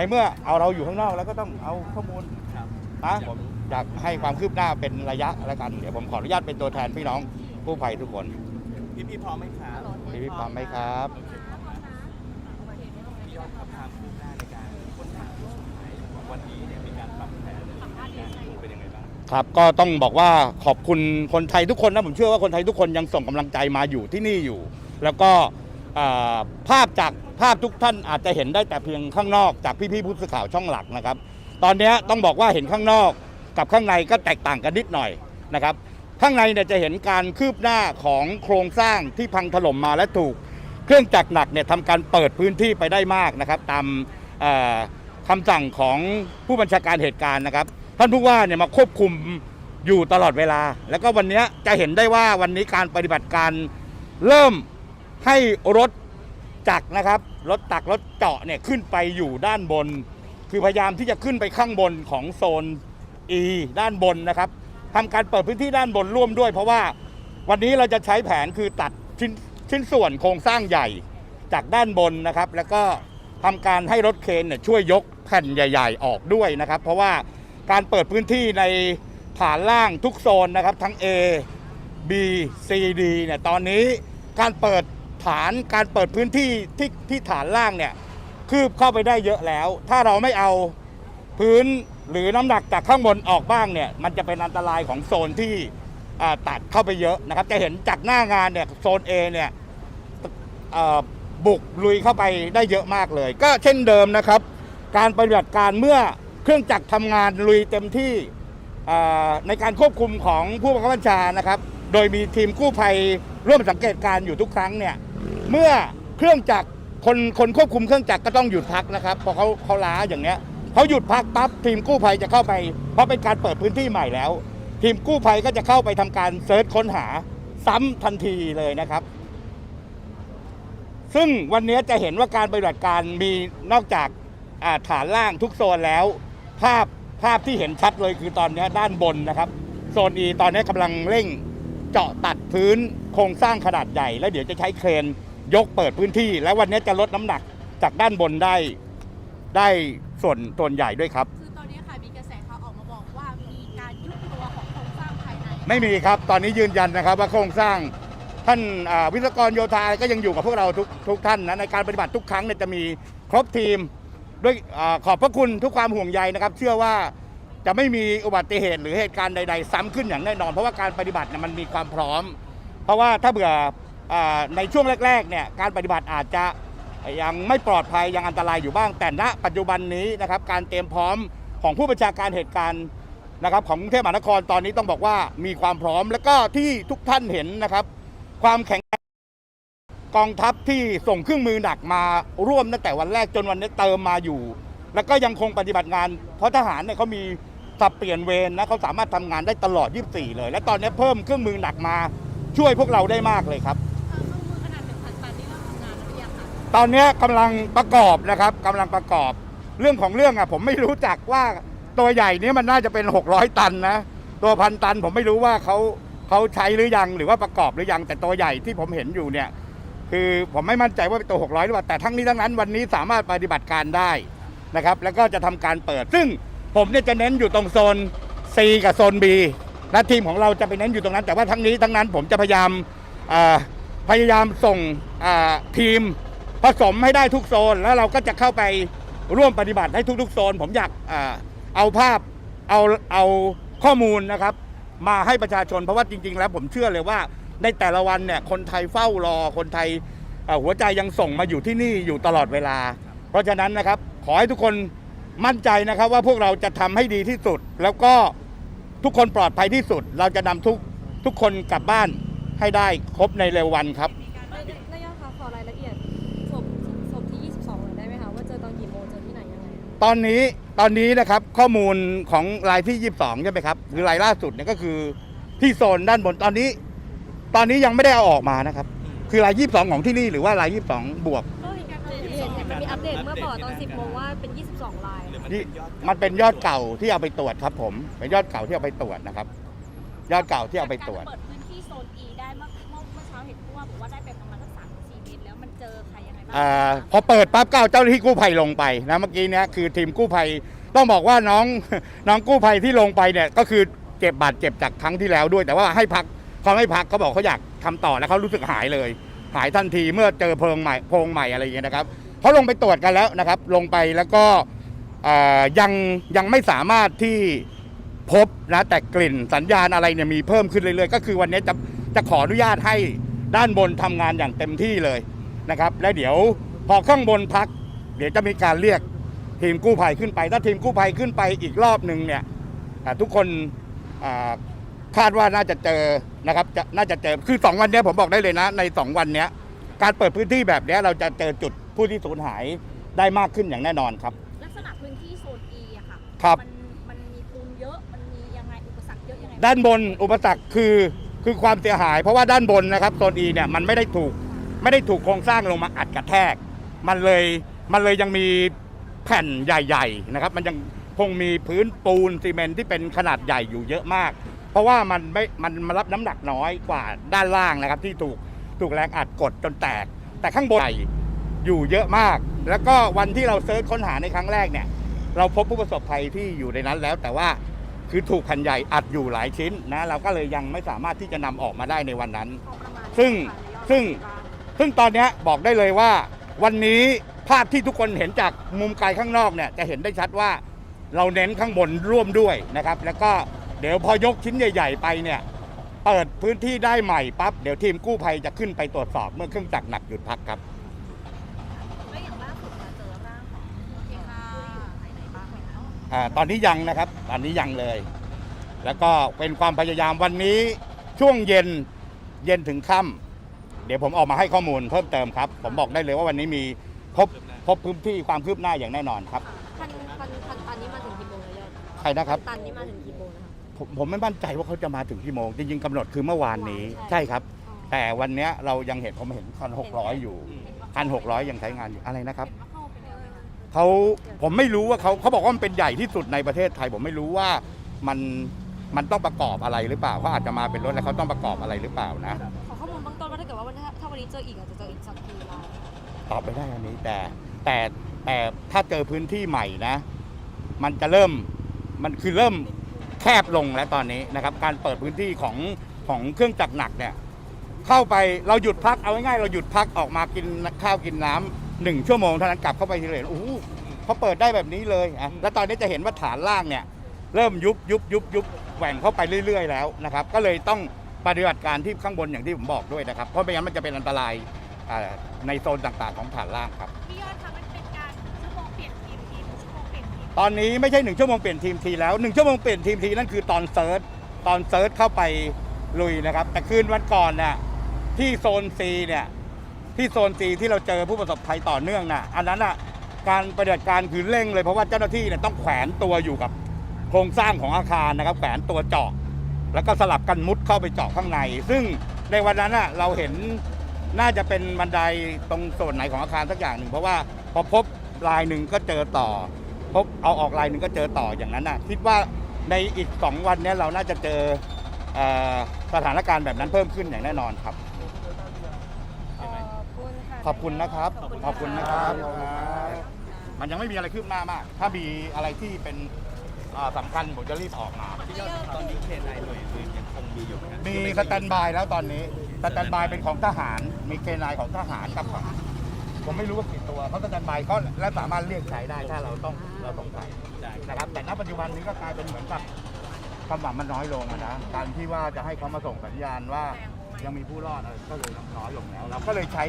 ในเมื่อเอาเราอยู่ข้างนอกแล้วก็ต้องเอาข้อมูลครับนะผมอยากให้ความคืบหน้าเป็นระยะแล้วกัน เดี๋ยวผมขออนุญาตเป็นตัวแทนพี่น้องผู้ภัยทุกคนพี่พี่พร้อมไหมครับพี่พี่พร้อมไหมครับโอเคพร้อมนะพี่ยอดครับความคืบหน้าในการค้นหาผู้สูญหายของวันนี้เนี่ยมีการปรับแผนในการดูเป็นยังไงบ้างครับก็ต้องบอกว่าขอบคุณคนไทยทุกคนนะผมเชื่อว่าคนไทยทุกคนยังส่งกำลังใจมาอยู่ที่นี่อยู่ แล้วก็อ่าภาพจาก ภาพทุกท่านอาจจะเห็นได้แต่เพียงข้างนอกจากพี่ๆผู้สื่อข่าวช่องหลักนะครับ ตอนนี้ต้องบอกว่าเห็นข้างนอกกับข้างในก็แตกต่างกันนิดหน่อยนะครับ ข้างในเนี่ยจะเห็นการคืบหน้าของโครงสร้างที่พังถล่มมาและถูก เครื่องจักรหนักเนี่ยทำการเปิดพื้นที่ไปได้มากนะครับ ตามคำสั่งของผู้บัญชาการเหตุการณ์นะครับ ท่านผู้ว่าเนี่ยมาควบคุมอยู่ตลอดเวลา แล้วก็วันนี้จะเห็นได้ว่าวันนี้การปฏิบัติการเริ่มให้รถ จักรนะครับ รถตักรถเจาะเนี่ยขึ้นไปอยู่ด้านบน คือพยายามที่จะขึ้นไปข้างบนของโซน E ด้านบนนะครับทำการเปิดพื้นที่ด้านบนร่วมด้วย เพราะว่าวันนี้เราจะใช้แผนคือตัดชิ้นชิ้นส่วนโครงสร้างใหญ่จากด้านบนนะครับ แล้วก็ทำการให้รถเคนเนี่ยช่วยยกแผ่นใหญ่ ๆ ออกด้วยนะครับ เพราะว่าการเปิดพื้นที่ในฐานล่างทุกโซนนะครับ ทั้ง A B C D เนี่ยตอนนี้การเปิด ฐานการเปิดพื้นที่ที่ที่ฐานล่างเนี่ยคืบเข้าไปได้เยอะแล้ว ถ้าเราไม่เอาพื้นหรือน้ำหนักจากข้างบนออกบ้างเนี่ยมันจะเป็นอันตรายของโซนที่ตัดเข้าไปเยอะนะครับ จะเห็นจากหน้างานเนี่ยโซน A เนี่ยบุกลุยเข้าไปได้เยอะมากเลย ก็เช่นเดิมนะครับ การปฏิบัติการเมื่อเครื่องจักรทำงานลุยเต็มที่ในการควบคุมของผู้บังคับบัญชานะครับ โดยมีทีมกู้ภัยร่วมสังเกตการณ์อยู่ทุกครั้งเนี่ยเมื่อเครื่องจักรคนคนควบคุมเครื่องจักรก็ต้องหยุดพักนะครับพราะเขาเขาล้าอย่างเนี้ยเขาหยุดพักปั๊บทีมกู้ภัยจะเข้าไป เพราะเป็นการเปิดพื้นที่ใหม่แล้ว ทีมกู้ภัยก็จะเข้าไปทำการเซิร์ชค้นหาซ้ำทันทีเลยนะครับ ซึ่งวันนี้จะเห็นว่าการปฏิบัติการมีนอกจากาฐานล่างทุกโซนแล้ว ภาพภาพที่เห็นชัดเลยคือตอนนี้ด้านบนนะครับ โซน E ตอนนี้กำลังเร่ง เจาะตัดพื้นโครงสร้างขนาดใหญ่ แล้วเดี๋ยวจะใช้เครนยกเปิดพื้นที่ แล้ววันนี้จะลดน้ำหนักจากด้านบนได้ได้ส่วนส่วนใหญ่ด้วยครับ คือตอนนี้ค่ะมีกระแสข่าวออกมาบอกว่ามีการยุบตัวของโครงสร้างภายในไม่มีครับ ตอนนี้ยืนยันนะครับว่าโครงสร้างท่านอ่าวิศวกรโยธาก็ยังอยู่กับพวกเราทุกทุกท่านนะในการปฏิบัติทุกครั้งเนี่ยจะมีครบทีม ด้วยอาขอบพระคุณทุกความห่วงใยนะครับ เชื่อว่า จะไม่มีอุบัติเหตุหรือเหตุการณ์ใด ๆ ซ้ำขึ้นอย่างแน่นอน เพราะว่าการปฏิบัติเนี่ยมันมีความพร้อม เพราะว่าถ้าเบื่ออาในช่วงแรกๆเนี่ยการปฏิบัติอาจจะยังไม่ปลอดภัยยังอันตรายอยู่บ้าง แต่ณ ปัจจุบันนี้นะครับการเตรียมพร้อมของผู้บัญชาการเหตุการณ์นะครับของกรุงเทพมหานครตอนนี้ต้องบอกว่ามีความพร้อม แล้วก็ที่ทุกท่านเห็นนะครับ ความแข็งแกร่งกองทัพที่ส่งเครื่องมือหนักมาร่วมตั้งแต่วันแรกจนวันนี้เติมมาอยู่ แล้วก็ยังคงปฏิบัติงานเพราะทหารเนี่ยเขามี สับเปลี่ยนเวรนะเขาสามารถทำงานได้ตลอด 24 เลย และตอนนี้เพิ่มเครื่องมือหนักมาช่วยพวกเราได้มากเลยครับเครื่องมือขนาดหนึ่งพันตันนี่เริ่มทำงานแล้วหรือยังคะตอนนี้กำลังประกอบนะครับกำลังประกอบ เรื่องของเรื่องอะผมไม่รู้จักว่าตัวใหญ่นี้มันน่าจะเป็น 600 ตันนะ ตัวพันตันผมไม่รู้ว่าเขาเขาใช้หรือยังหรือว่าประกอบหรือยังแต่ตัวใหญ่ที่ผมเห็นอยู่เนี่ย คือผมไม่มั่นใจว่าเป็นตัว 600 หรือเปล่าแต่ทั้งนี้ทั้งนั้นวันนี้สามารถปฏิบัติการได้นะครับ แล้วก็จะทำการเปิดซึ่ง ผมเนี่ยจะเน้นอยู่ตรงโซน C กับโซน B และทีมของเราจะไปเน้นอยู่ตรงนั้น แต่ว่าทั้งนี้ทั้งนั้นผมจะพยายามพยายามส่งทีมผสมให้ได้ทุกโซน แล้วเราก็จะเข้าไปร่วมปฏิบัติให้ทุกๆโซน ผมอยากอเอาภาพเอาเอาข้อมูลนะครับ มาให้ประชาชนเพราะว่าจริง ๆ แล้วผมเชื่อเลยว่าในแต่ละวันเนี่ยคนไทยเฝ้ารอคนไทยหัวใจยังส่งมาอยู่ที่นี่อยู่ตลอดเวลา เพราะฉะนั้นนะครับขอให้ทุกคน มั่นใจนะครับว่าพวกเราจะทำให้ดีที่สุด แล้วก็ทุกคนปลอดภัยที่สุด เราจะนำทุกทุกคนกลับบ้านให้ได้ครบในเร็ววันครับนายนายกคะขอรายละเอียดศพศพที่ 22หน่อยได้ไหมคะว่าเจอตอนกี่โมงเจอที่ไหนยังไงตอนนี้ตอนนี้นะครับข้อมูลของรายที่ 22 ใช่ไหมครับหรือรายล่าสุดเนี่ยก็คือที่โซนด้านบนตอนนี้ ตอนนี้ยังไม่ได้เอาออกมานะครับ คือราย 22 ของที่นี่หรือว่าราย 22 บวก เดตเมื่อก่อนตอน 10โมงว่าเป็น 22 ลายหรือมันนี่เป็นยอดมันเป็นยอดเก่าที่เอาไปตรวจครับ ผมเป็นยอดเก่าที่เอาไปตรวจนะครับ ยอดเก่าที่เอาไปตรวจ เปิดพื้นที่โซน E ได้เมื่อเมื่อเมื่อเช้าเห็นผู้ว่าบอกว่าได้ไปประมาณสักสามถึงสี่เมตรแล้วมันเจอใครยังไงบ้างอ่าพอเปิดปั๊บก็เอาเจ้าหน้าที่กู้ภัยลงไปนะเมื่อกี้เนี้ยคือทีมกู้ภัยต้องบอกว่าน้อง น้องกู้ภัยที่ลงไปเนี่ยก็คือเจ็บบาดเจ็บจากครั้งที่แล้วด้วย แต่ว่าให้พักเขาไม่พักเขาบอกเขาอยากทำต่อแล้วเขารู้สึกหายเลย หายทันทีเมื่อเจอเพลิงใหม่โพรงใหม่อะไรอย่างเงี้ยนะครับ เขาลงไปตรวจกันแล้วนะครับ ลงไปแล้วก็ยังยังไม่สามารถที่พบนะแต่กลิ่นสัญญาณอะไรเนี่ยมีเพิ่มขึ้นเรื่อยๆ ก็คือวันนี้จะจะขออนุญาตให้ด้านบนทำงานอย่างเต็มที่เลยนะครับ และเดี๋ยวพอข้างบนพัก เดี๋ยวจะมีการเรียกทีมกู้ภัยขึ้นไป ถ้าทีมกู้ภัยขึ้นไปอีกรอบหนึ่งเนี่ยทุกคนคาดว่าน่าจะเจอนะครับจะน่าจะเจอคือ 2 วันนี้ผมบอกได้เลยนะ ใน 2 วันนี้ การเปิดพื้นที่แบบเนี้ยเราจะเจอจุดผู้ที่สูญหายได้มากขึ้นอย่างแน่นอนครับ ลักษณะพื้นที่โซน E อะค่ะครับ มันมันมีปูนเยอะ มันมียังไงอุปสรรคเยอะยังไงด้านบนอุปสรรคคือคือความเสียหาย เพราะว่าด้านบนนะครับโซนอีเนี่ยมันไม่ได้ถูกไม่ได้ถูกโครงสร้างลงมาอัดกระแทก มันเลยมันเลยยังมีแผ่นใหญ่ๆนะครับมันยังคงมีพื้นปูนซีเมนต์ที่เป็นขนาดใหญ่อยู่เยอะมาก เพราะว่ามันไม่มันมารับน้ำหนักน้อยกว่าด้านล่างนะครับที่ถูก ถูกแรงอัดกดจนแตก แต่ข้างบนใหญ่อยู่เยอะมาก แล้วก็วันที่เราเซิร์ชค้นหาในครั้งแรกเนี่ย เราพบผู้ประสบภัยที่อยู่ในนั้นแล้ว แต่ว่าคือถูกแผ่นใหญ่อัดอยู่หลายชิ้นนะเราก็เลยยังไม่สามารถที่จะนำออกมาได้ในวันนั้น ซึ่งซึ่งซึ่งตอนเนี้ยบอกได้เลยว่า วันนี้ภาพที่ทุกคนเห็นจากมุมไกลข้างนอกเนี่ยจะเห็นได้ชัดว่าเราเน้นข้างบนร่วมด้วยนะครับ แล้วก็เดี๋ยวพอยกชิ้นใหญ่ ๆ ไปเนี่ย เปิดพื้นที่ได้ใหม่ปั๊บเดี๋ยวทีมกู้ภัยจะขึ้นไปตรวจสอบเมื่อเครื่องจักรหนักหยุดพักครับ แล้วอย่างล่าสุดมาเจอร่างของโอเคค่ะไหนไหนบ้างไหมคะอ่าตอนนี้ยังนะครับ ตอนนี้ยังเลย แล้วก็เป็นความพยายามวันนี้ช่วงเย็นเย็นถึงค่ำเดี๋ยวผมออกมาให้ข้อมูลเพิ่มเติมครับ ผมบอกได้เลยว่าวันนี้มีพบพบพื้นที่ความคืบหน้าอย่างแน่นอนครับ พันพันพันตันนี้มาถึงกี่โมงแล้วยอดใครนะครับ พันตันนี้มาถึงกี่โมงนะคะ ผมผมไม่มั่นใจว่าเขาจะมาถึงกี่โมง จริงๆกำหนดคือเมื่อวานนี้ใช่ใช่ครับอ๋อแต่วันเนี้ยเรายังเห็นผมเห็นพันหกร้อยอยู่พันหกร้อยยังใช้งานอยู่อะไรนะครับเห็นว่าเข้าไปเลยนะเขาผมไม่รู้ว่าเขาเขาบอกว่ามันเป็นใหญ่ที่สุดในประเทศไทย ผมไม่รู้ว่ามันมันต้องประกอบอะไรหรือเปล่าเขาอาจจะมาเป็นรถแล้วเขาต้องประกอบอะไรหรือเปล่านะขอข้อมูลเบื้องต้นว่าถ้าเกิดว่าวันถ้าถ้าวันนี้เจออีกอาจจะเจออีกสักกี่รายตอบไม่ได้อันนี้แต่แต่แต่ถ้าเจอพื้นที่ใหม่นะ มันจะเริ่มมันคือเริ่ม แคบลงแล้วตอนนี้นะครับ การเปิดพื้นที่ของของเครื่องจักรหนักเนี่ยเข้าไปเราหยุดพักเอาง่ายๆเราหยุดพักออกมากินข้าวกินน้ำหนึ่งชั่วโมงเท่านั้นกลับเข้าไปทีเลยโอ้โหเขาเปิดได้แบบนี้เลยอะแล้วตอนนี้จะเห็นว่าฐานล่างเนี่ยเริ่มยุบยุบยุบยุบแหว่งเข้าไปเรื่อย ๆ แล้วนะครับ ก็เลยต้องปฏิบัติการที่ข้างบนอย่างที่ผมบอกด้วยนะครับ เพราะไม่งั้นมันจะเป็นอันตรายในโซนต่างๆของฐานล่างครับพี่ยอดคะ ตอนนี้ไม่ใช่หนึ่งชั่วโมงเปลี่ยนทีมทีแล้วหนึ่งชั่วโมงเปลี่ยนทีมทีนั่นคือตอนเซิร์ชตอนเซิร์ชเข้าไปลุยนะครับ แต่คืนวันก่อนน่ะที่โซนซีเนี่ยที่โซนซีที่เราเจอผู้ประสบภัยต่อเนื่องน่ะอันนั้นน่ะการปฏิบัติการคือเร่งเลยเพราะว่าเจ้าหน้าที่เนี่ยต้องแขวนตัวอยู่กับโครงสร้างของอาคารนะครับ แขวนตัวเจาะ แล้วก็สลับกันมุดเข้าไปเจาะข้างใน ซึ่งในวันนั้นน่ะเราเห็นน่าจะเป็นบันไดตรงส่วนไหนของอาคารสักอย่างหนึ่งเพราะว่าพอพบลายหนึ่งก็เจอต่อ พบเอาออกลายหนึ่งก็เจอต่ออย่างนั้นน่ะคิดว่าในอีก 2 วันเนี้ยเราน่าจะเจอเอ่อสถานการณ์แบบนั้นเพิ่มขึ้นอย่างแน่นอนครับ ขอบคุณค่ะขอบคุณนะครับ ขอบคุณนะครับ มันยังไม่มีอะไรคืบหน้ามาก ถ้ามีอะไรที่เป็นอ่าสำคัญผมจะรีบออกมาพี่ยอดตอนนี้เคนายหน่วยอื่นยังคงมีอยู่ไหมครับมีสแตนบายแล้วตอนนี้ สแตนบายเป็นของทหาร มีเคนายของทหารกับของ ผมไม่รู้ว่ากี่ตัวเขาสแตนบายเขาและสามารถเรียกใช้ได้ถ้าเราต้องเราสงสัยนะครับแต่ณปัจจุบันนี้ก็กลายเป็นเหมือนกับความหวังมันน้อยลงอะนะการที่ว่าจะให้เขามาส่งสัญญาณว่ายังมีผู้รอดอะไรก็เลยน้อยลงแล้วเราก็เลยใช้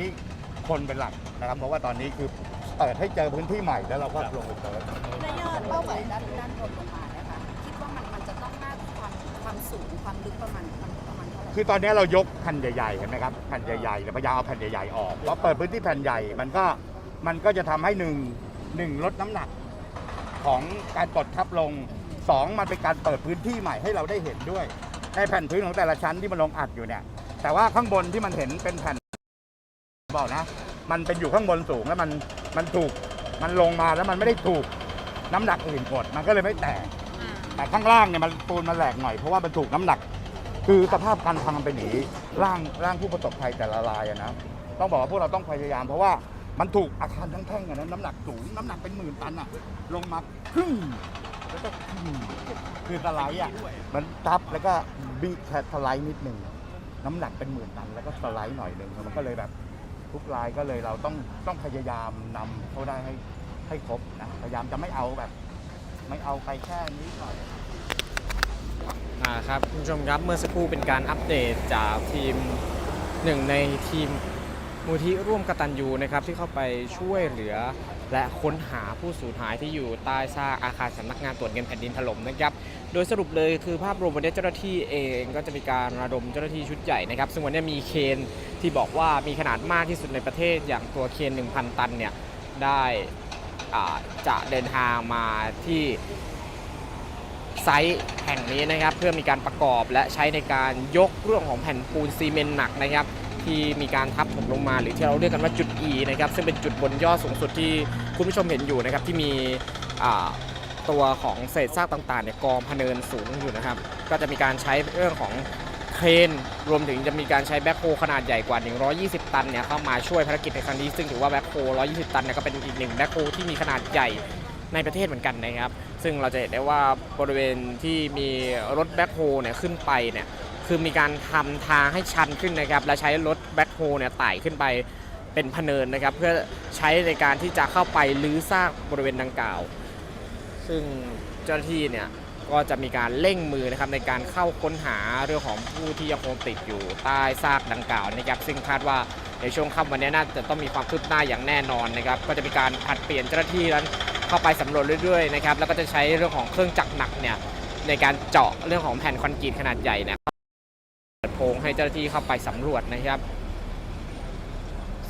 คนเป็นหลักนะครับ เพราะว่าตอนนี้คือเปิดให้เจอพื้นที่ใหม่แล้วเราก็ลงไปเซิร์ชนยอดเป้าหมายด้านด้านบนลงมานะคะคิดว่ามันมันจะต้องน่าความความสูงความลึกประมาณประม คือตอนนี้เรายกแผ่นใหญ่ๆเห็นไหมครับแผ่นใหญ่ๆเราพยายามเอาแผ่นใหญ่ๆออกเพราะเปิดพื้นที่แผ่นใหญ่มันก็มันก็จะทำให้หนึ่งหนึ่งลดน้ำหนักของการกดทับลงสองมันเป็นการเปิดพื้นที่ใหม่ให้เราได้เห็นด้วย ในแผ่นพื้นของแต่ละชั้นที่มันลงอัดอยู่เนี่ยแต่ว่าข้างบนที่มันเห็นเป็นแผ่นบอกนะ มันเป็นอยู่ข้างบนสูงแล้วมันมันถูกมันลงมาแล้วมันไม่ได้ถูกน้ำหนักอื่นกดมันก็เลยไม่แตกแต่ข้างล่างเนี่ยมันปูนมันแหลกหน่อยเพราะว่ามันถูกน้ำหนัก คือสภาพการพังเป็นอย่างนี้ร่างร่างผู้ประสบภัยแต่ละรายอะนะต้องบอกว่าพวกเราต้องพยายาม เพราะว่ามันถูกอาคารทั้งแท่งอะนะน้ำหนักสูงน้ำหนักเป็นหมื่นตันอะลงมาครึ่งแล้วก็ครึ่งคือสไลด์อะมันทับแล้วก็บีแคสไลด์นิดหนึ่งน้ำหนักเป็นหมื่นตัน แล้วก็สไลด์หน่อยหนึ่งมันก็เลยแบบทุกรายก็เลยเราต้องต้องพยายามนำเขาได้ให้ให้ครบนะพยายามจะไม่เอาแบบ ไม่เอาไปแค่นี้ก่อน อ่าครับคุณผู้ชมครับเมื่อสักครู่เป็นการอัปเดตจากทีมหนึ่งในทีมมูลที่ร่วมกตัญญูนะครับที่เข้าไปช่วยเหลือ และค้นหาผู้สูญหายที่อยู่ใต้ซากอาคารสำนักงานตรวจเงินแผ่นดินถล่มนะครับ โดยสรุปเลยคือภาพรวมวันนี้เจ้าหน้าที่เองก็จะมีการระดมเจ้าหน้าที่ชุดใหญ่นะครับ ซึ่งวันนี้มีเคนที่บอกว่ามีขนาดมากที่สุดในประเทศอย่างตัวเคน 1,000 ตันเนี่ยได้จะเดินทางมาที่ ไซต์แห่งนี้นะครับเพื่อมีการประกอบและใช้ในการยกเรื่องของแผ่นปูนซีเมนต์หนักนะครับที่มีการทับถมลงมาหรือที่เราเรียกกันว่าจุด E นะครับซึ่งเป็นจุดบนยอดสูงสุดที่คุณผู้ชมเห็นอยู่นะครับที่มีตัวของเศษซากต่างๆเนี่ยกองพเนินสูงอยู่นะครับก็จะมีการใช้เรื่องของเครนรวมถึงจะมีการใช้แบ็คโฮขนาดใหญ่กว่า 120 ตันเนี่ยเข้ามาช่วยภารกิจในครั้งนี้ซึ่งถือว่าแบ็คโฮ120 ตันเนี่ยก็เป็นอีกหนึ่งแบ็คโฮที่มีขนาดใหญ่ ในประเทศเหมือนกันนะครับ ซึ่งเราจะเห็นได้ว่าบริเวณที่มีรถแบ็คโฮเนี่ยขึ้นไปเนี่ยคือมีการทำทางให้ชันขึ้นนะครับ และใช้รถแบ็คโฮเนี่ยไต่ขึ้นไปเป็นพเนินนะครับ เพื่อใช้ในการที่จะเข้าไปลื้อซากบริเวณดังกล่าว ซึ่งเจ้าหน้าที่เนี่ยก็จะมีการเร่งมือนะครับในการเข้าค้นหาเรื่องของผู้ที่ยังคงติดอยู่ใต้ซากดังกล่าวนะครับ ซึ่งคาดว่าในช่วงค่ำวันนี้น่าจะต้องมีความคืบหน้าอย่างแน่นอนนะครับ ก็จะมีการผัดเปลี่ยนเจ้าหน้าที่นั้น เข้าไปสำรวจเรื่อยๆนะครับแล้วก็จะใช้เรื่องของเครื่องจักรหนักเนี่ยในการเจาะเรื่องของแผ่นคอนกรีตขนาดใหญ่เนี่ยเปิดโพงให้เจ้าหน้าที่เข้าไปสำรวจนะครับ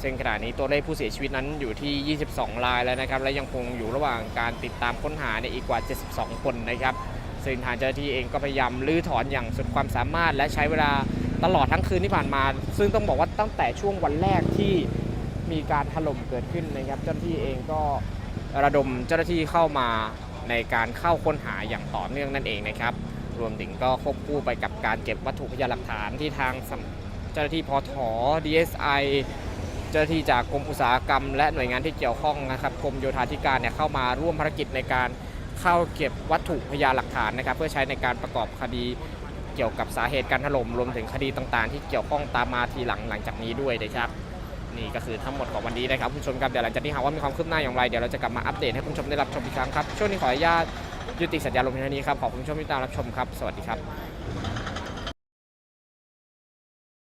ซึ่งขณะนี้ตัวเลขผู้เสียชีวิตนั้นอยู่ที่ 22 รายแล้วนะครับ และยังคงอยู่ระหว่างการติดตามค้นหาในอีกกว่า 72 คนนะครับ ซึ่งทางเจ้าหน้าที่เองก็พยายามลื้อถอนอย่างสุดความสามารถ และใช้เวลาตลอดทั้งคืนที่ผ่านมา ซึ่งต้องบอกว่าตั้งแต่ช่วงวันแรกที่มีการถล่มเกิดขึ้นนะครับ เจ้าหน้าที่เองก็ ระดมเจ้าหน้าที่เข้ามาในการเข้าค้นหาอย่างต่อเนื่องนั่นเองนะครับ รวมถึงก็ควบคู่ไปกับการเก็บวัตถุพยานหลักฐานที่ทางเจ้าหน้าที่พอถอ DSI เจ้าหน้าที่จากกรมอุตสาหกรรม และหน่วยงานที่เกี่ยวข้องนะครับกรมโยธาธิการเนี่ยเข้ามาร่วมภารกิจในการเข้าเก็บวัตถุพยานหลักฐานนะครับ เพื่อใช้ในการประกอบคดีเกี่ยวกับสาเหตุการถล่มรวมถึงคดีต่างๆ ที่เกี่ยวข้องตามมาทีหลังหลังจากนี้ด้วยนะครับ นี่ก็คือทั้งหมดของวันนี้นะครับคุณผู้ชมครับเดี๋ยวหลังจากนี้หากว่ามีความคืบหน้าอย่างไรเดี๋ยวเราจะกลับมาอัปเดตให้คุณผู้ชมได้รับชมอีกครั้งครับช่วงนี้ขออนุญาตยุติสัญญาลงเพียงเท่านี้ครับขอบคุณผู้ชมที่ตามรับชมครับสวัสดีครับ